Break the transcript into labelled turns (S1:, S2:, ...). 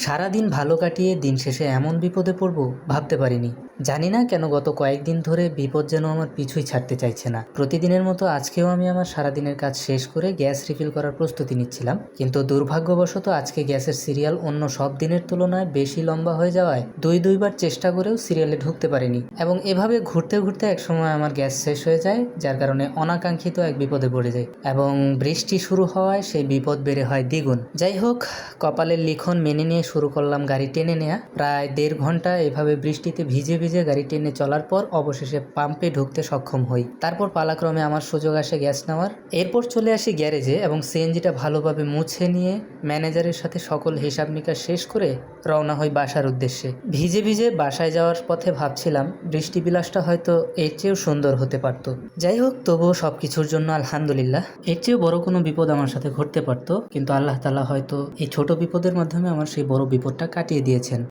S1: সারাদিন ভালো কাটিয়ে দিন শেষে এমন বিপদে পড়ব ভাবতে পারিনি। জানি না কেন গত কয়েকদিন ধরে বিপদ যেন আমার পিছুই ছাড়তে চাইছে না। প্রতিদিনের মতো আজকেও আমি আমার সারাদিনের কাজ শেষ করে গ্যাস রিফিল করার প্রস্তুতি নিচ্ছিলাম। কিন্তু দুর্ভাগ্যবশত আজকে গ্যাসের সিরিয়াল অন্য সব দিনের তুলনায় বেশি লম্বা হয়ে যাওয়ায় দুই দুইবার চেষ্টা করেও সিরিয়ালে ঢুকতে পারিনি। এবং এভাবে ঘুরতে ঘুরতে একসময় আমার গ্যাস শেষ হয়ে যায়, যার কারণে অনাকাঙ্ক্ষিত এক বিপদে পড়ে যায় এবং বৃষ্টি শুরু হওয়ায় সেই বিপদ বেড়ে হয় দ্বিগুণ। যাই হোক, কপালের লিখন মেনে নিয়ে শুরু করলাম গাড়ি টেনে নেওয়া প্রায় দেড় ঘণ্টা এভাবে বৃষ্টিতে ভিজে ভিজে গাড়ি টেনে চলার পর অবশেষে পাম্পে ঢুকতে সক্ষম হই। তারপর পালাক্রমে আমার সুযোগ আসে গ্যাস নেওয়ার। এরপর চলে আসি গ্যারেজে এবং সিএনজিটা ভালোভাবে মুছে নিয়ে ম্যানেজারের সাথে সকল হিসাব নিকাশ শেষ করে রওনা হই বাসার উদ্দেশ্যে। ভিজে ভিজে বাসায় যাওয়ার পথে ভাবছিলাম বৃষ্টি বিলাসটা হয়তো এর চেয়েও সুন্দর হতে পারত। যাই হোক, তবুও সব কিছুর জন্য আলহামদুলিল্লাহ। এর চেয়েও বড় কোনো বিপদ আমার সাথে ঘটতে পারতো, কিন্তু আল্লাহ তালা হয়তো এই ছোট বিপদের মাধ্যমে আমার সেই বড় বিপদটা কাটিয়ে দিয়েছেন।